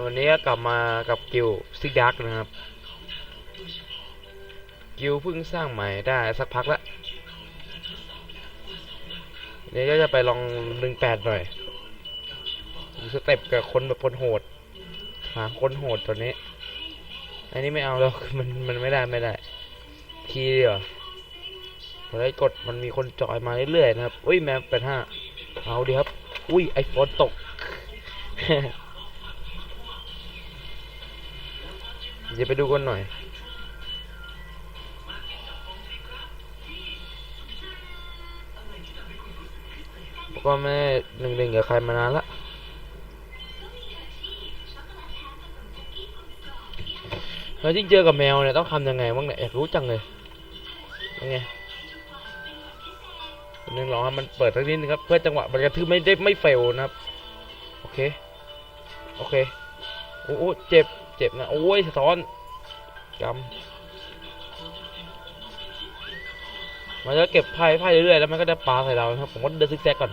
วันนี้กลับมากับกิลซิกดักนะครับ กิลเพิ่งสร้างใหม่ได้สักพักละเดี๋ยก็จะไปลองหนึ่งแปดหน่อยดูสเต็ปกับคนแบบคนโหดหาคนโหดตัวนี้ อันนี้ไม่เอาแล้วมันมันไม่ได้ไม่ได้ ทีเดียวพอได้กดมันมีคนจอยมาเรื่อยๆนะครับ อุ้ยแมวแปดห้าเอาดีครับ อุ้ยไอโฟนตก เดี๋ยวไปดูกันหน่อย ก็ไม่หนึ่งหนึ่งกับใครมานานละแล้วที่เจอกับแมวเนี่ยต้องทำยังไงบ้างเนี่ยอยากรู้จังเลยยังไงหนึ่งลองให้มันเปิดสักนิดนึงครับ เพื่อจังหวะมันกระทืบไม่ได้ไม่เฟลนะครับ โอเค โอเค โอ้เจ็บ จ็บนะ โอ้ยสะท้อนกำมันจะเก็บไพ่ไพ่เรื่อยๆแล้วมันก็จะปาใส่เราครับผมก็เดินซิกแซกก่อน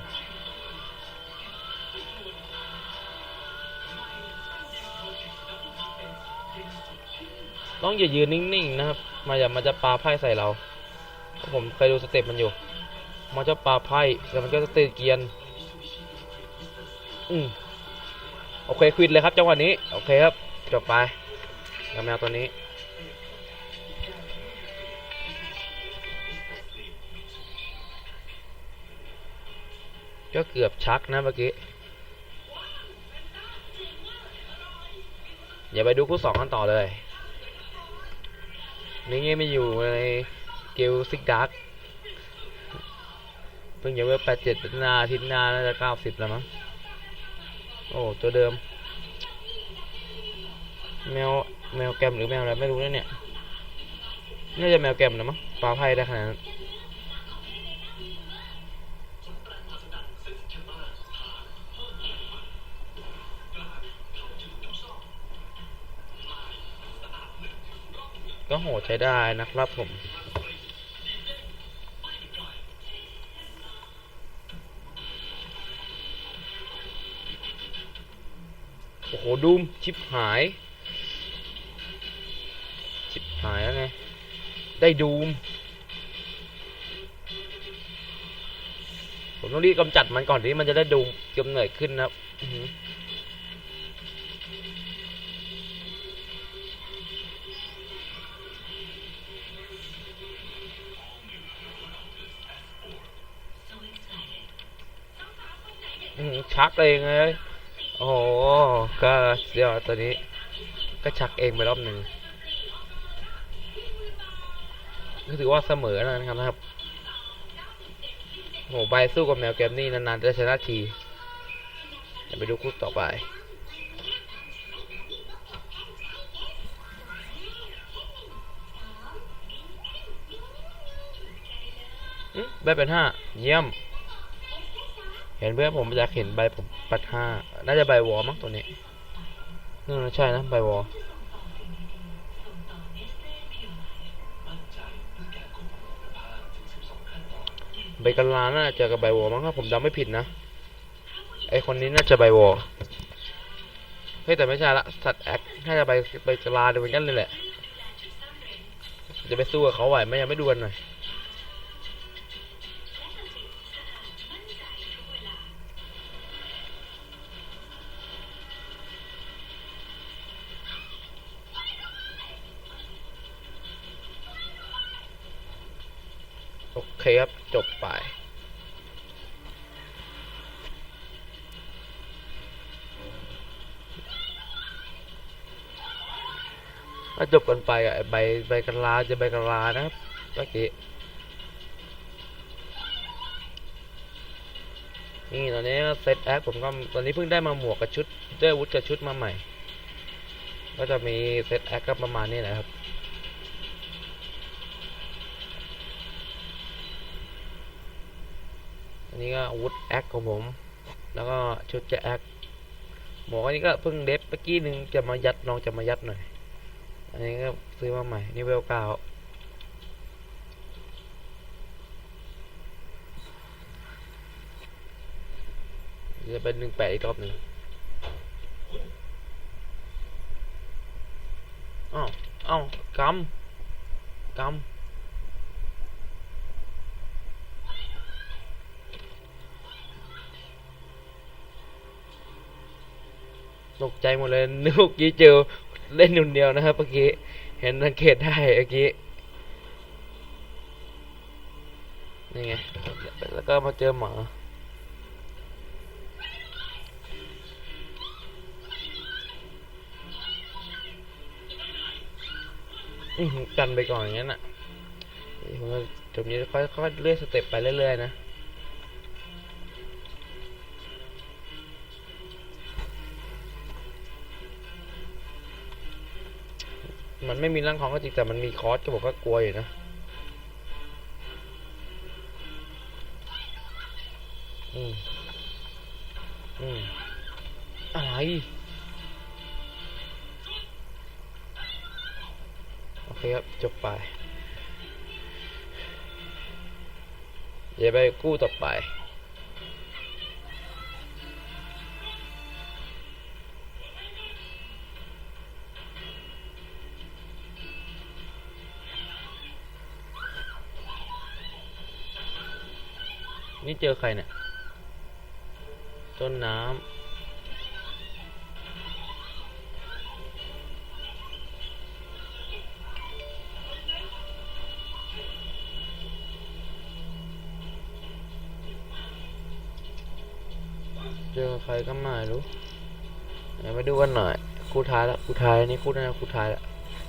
ต้องอย่ายืนนิ่งๆนะครับ มาอย่ามันจะปาไพ่ใส่เรา ผมเคยดูสเต็ปมันอยู่ มันจะปาไพ่แล้วมันก็จะเตะเกียน อืมโอเคควิดเลยครับจังหวะนี้ โอเคครับ จบไปกับแมวตัวนี้ ก็เกือบชักนะเมื่อกี้อย่าไปดูคู่สองกันต่อเลย นี่ไม่อยู่ในเกลซิกดักเพิ่งจะเว็บแปดเจ็ดนาทิตย์หน้าน่าจะเก้าสิบแล้วมั้ง โอ้ ตัวเดิม แมวแมวแกมหรือแมวอะไรไม่รู้นะเนี่ยน่าจะแมวแกมนะมั้งปลาไพ่ได้ขนาดนั้นก็โหดใช้ได้นะครับผมโอ้โหดูมชิปหาย หายแล้วไง ได้ดูม ผมต้องรีบกำจัดมันก่อนที่มันจะได้ดูมกำเนิดขึ้นนะครับอื้อหืออื้อหือชักเองเลย โอ้ก็เดี๋ยวตอนนี้ ก็ชักเองไปรอบหนึ่ง ถือว่าเสมอแล้วนะครับนะครับโหใบสู้กับแมวแกมนี่นานๆจะชนะทีเดี๋ยวไปดูคู่ต่อไปอืมใบเป็นห้าเยี่ยม เห็นเพื่อนผมอยากเห็นใบผมปัดห้าน่าจะใบวอมั้งตัวนี้น่าใช่นะใบวอ ใบกันลาน่าจะกับใบวอมั้งถ้าผมจำไม่ผิดนะ ไอคนนี้น่าจะใบวอเฮ้ยแต่ไม่ใช่ละ สัตว์แอคน่าจะใบใบกะลาเดียวกันเลยแหละ จะไปสู้กับเขาไหวไหมยังไม่ดูกันหน่อยโอเคครับ จบไปก็จบกันไปอะใบใบกันลาจะใบกันลานะครับเมื่อกี้นี่ตอนนี้เซตแอคผมก็ตอนนี้เพิ่งได้มาหมวกกับชุดได้วุธกับชุดมาใหม่ ก็จะมีเซตแอคก็ประมาณนี้แหละครับ อันนี้ก็อาวุธแอคของผม แล้วก็ชุดจะแอคหมวกอันนี้ก็เพิ่งเด็บเมื่อกี้หนึงจะมายัดลองจะมายัดหน่อย อันนี้ก็ซื้อมาใหม่นี่เวลเก้าจะเป็นหนึ่งแปดอีกรอบหนึ่งอ้าวอ้าวกำกำ ตกใจหมดเลยนึกเมื่อกี้เจอเล่นคนเดียวนะครับเมื่อกี้เห็นสังเกตได้เมื่อกี้นี่ไงแล้วก็มาเจอหมาอืมกันไปก่อนอย่างนั้นอะผมจบนี้ค่อยๆเลื่อยสเต็ปไปเรื่อยๆนะ มันไม่มีร่างของก็จริงแต่มันมีคอร์สก็บอกว่ากลัวอยู่นะอืมอืมอะไรโอเคครับ จบไป เดี๋ยวไปกู้ต่อไป นี่เจอใครเนี่ย ต้นน้ำ เจอใครก็ไม่รู้เดี๋ยวมาดูกันหน่อย คู่ท้ายล้วคู่ท้ายนี่คู่น่าจะคู่ท้ายล้ว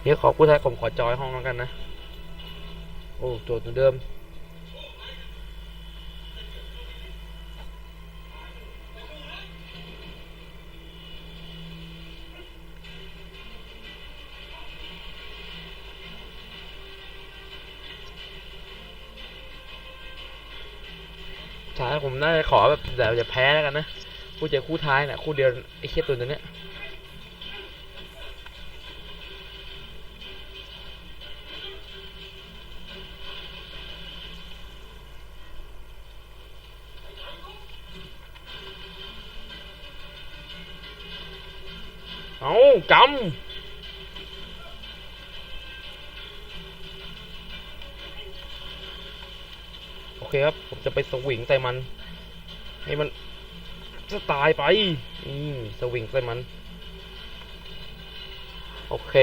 เดี๋ยวขอคู่ท้ายผมขอจอยห้องแล้วกันนะ โอ้โจทย์เหมือนเดิม ท้ายผมน่าจะขอแบบแต่จะแพ้แล้วกันนะคู่เจอคู่ท้ายนะคู่เดียวไอ้เคียตัวนี้ยเอากำ เคครับ ผมจะไปสวิงใส่มัน ให้มันจะตายไปอืมสวิงใส่มัน โอเค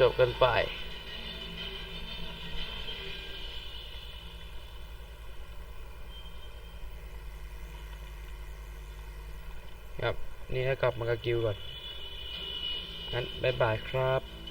จบกันไป ครับ นี่ให้กลับมากับกิวก่อนงั้นบายบายครับ